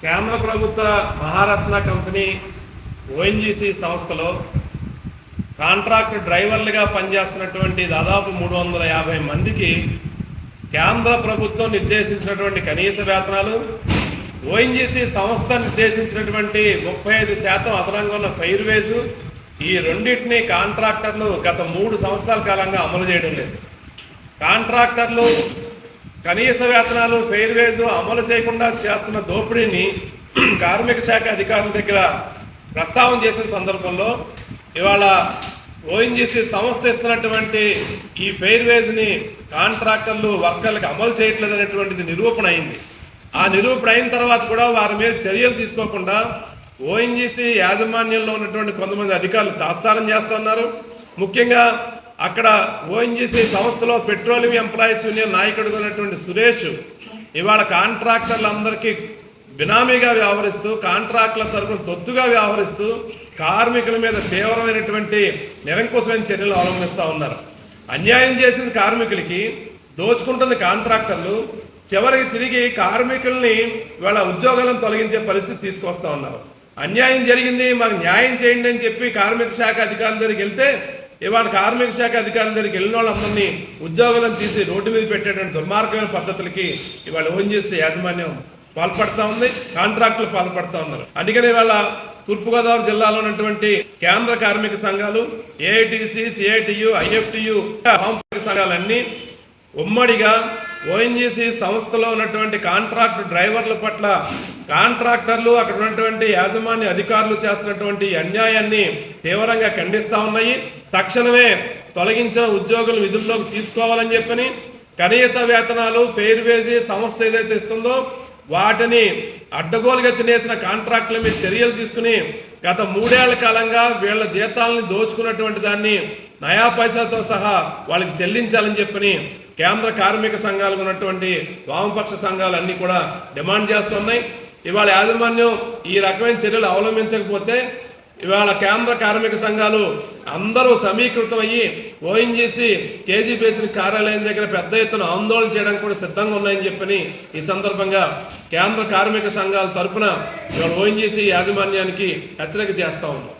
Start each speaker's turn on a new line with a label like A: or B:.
A: కేంద్ర ప్రభుత్వ Maharatna company ONGC సంస్థలో కాంట్రాక్ట్ డ్రైవర్లుగా పనిచేస్తున్నటువంటి దాదాపు మూడు వందల యాభై మందికి కేంద్ర ప్రభుత్వం నిర్దేశించినటువంటి కనీస వేతనాలు ఓఎన్జీసీ సంస్థ నిర్దేశించినటువంటి ముప్పై ఐదు శాతం అదనంగా ఉన్న ఫైర్ వేజు ఈ రెండింటిని కాంట్రాక్టర్లు గత మూడు సంవత్సరాల కాలంగా అమలు చేయడం లేదు. కాంట్రాక్టర్లు కనీస వేతనాలు ఫెయిర్ వేజు అమలు చేయకుండా చేస్తున్న దోపిడీని కార్మిక శాఖ అధికారుల దగ్గర ప్రస్తావన చేసిన సందర్భంలో ఇవాళ ఓఎన్జీసీ సంస్థ ఇస్తున్నటువంటి ఈ ఫెయిర్ వేజ్ని కాంట్రాక్టర్లు వర్కర్లకు అమలు చేయట్లేదు అనేటువంటిది నిరూపణ అయింది. ఆ నిరూపణ అయిన తర్వాత కూడా వారి మీద చర్యలు తీసుకోకుండా ఓఎన్జీసీ యాజమాన్యంలో ఉన్నటువంటి కొంతమంది అధికారులు తాత్సారం చేస్తున్నారు. ముఖ్యంగా అక్కడ ఓఎన్జీసీ సంస్థలో పెట్రోలియం ఎంప్లాయీస్ యూనియన్ నాయకుడు ఉన్నటువంటి సురేష్ ఇవాళ కాంట్రాక్టర్లందరికీ బినామీగా వ్యవహరిస్తూ కాంట్రాక్టుల తరపున తొత్తుగా వ్యవహరిస్తూ కార్మికుల మీద తీవ్రమైనటువంటి నిరంకుశమైన చర్యలు అవలంబిస్తూ ఉన్నారు. అన్యాయం చేసిన కార్మికులకి దోచుకుంటుంది కాంట్రాక్టర్లు చివరికి తిరిగి కార్మికుల్ని వాళ్ళ ఉద్యోగాలను తొలగించే పరిస్థితి తీసుకొస్తా ఉన్నారు. అన్యాయం జరిగింది మాకు న్యాయం చేయండి అని చెప్పి కార్మిక శాఖ అధికారుల దగ్గరికి వెళ్తే ఇవాళ కార్మిక శాఖ అధికారుల దగ్గరికి వెళ్ళిన వాళ్ళందరినీ ఉద్యోగాలను తీసి రోడ్డు మీద పెట్టేటువంటి దుర్మార్గమైన పద్ధతులకి ఇవాళ ఓన్ చేసే యాజమాన్యం పాల్పడతా ఉంది కాంట్రాక్టులు పాల్పడతా ఉన్నారు. అందుకని ఇవాళ తూర్పుగోదావరి జిల్లాలో ఉన్నటువంటి కేంద్ర కార్మిక సంఘాలు ఏఐటిసి సిఐటియు ఐఎఫ్టియు సంఘాలన్నీ ఉమ్మడిగా ఓఎన్జీసీ సంస్థలో ఉన్నటువంటి కాంట్రాక్ట్ డ్రైవర్ల పట్ల కాంట్రాక్టర్లు అక్కడ ఉన్నటువంటి యాజమాన్య అధికారులు చేస్తున్నటువంటి అన్యాయాన్ని తీవ్రంగా ఖండిస్తూ ఉన్నాయి. తక్షణమే తొలగించిన ఉద్యోగులు విధుల్లోకి తీసుకోవాలని చెప్పని కనీస వేతనాలు ఫెయిర్ వేజీ సంస్థ ఏదైతే ఇస్తుందో వాటిని అడ్డగోలుగా తినేసిన కాంట్రాక్టుల మీద చర్యలు తీసుకుని గత మూడేళ్ళ కాలంగా వీళ్ళ జీతాలని దోచుకున్నటువంటి దాన్ని నయా పైసాతో సహా వాళ్ళకి చెల్లించాలని చెప్పని కేంద్ర కార్మిక సంఘాలు ఉన్నటువంటి వామపక్ష సంఘాలు అన్నీ కూడా డిమాండ్ చేస్తున్నాయి. ఇవాళ యాజమాన్యం ఈ రకమైన చర్యలు అవలంబించకపోతే ఇవాళ కేంద్ర కార్మిక సంఘాలు అందరూ సమీకృతమయ్యి ఓఎన్జీసీ కేజీ కార్యాలయం దగ్గర పెద్ద ఎత్తున ఆందోళన చేయడానికి కూడా సిద్ధంగా ఉన్నాయని చెప్పని ఈ సందర్భంగా కేంద్ర కార్మిక సంఘాల తరపున ఇవాళ ఓఎన్జీసీ యాజమాన్యానికి హెచ్చరిక చేస్తా ఉన్నాం.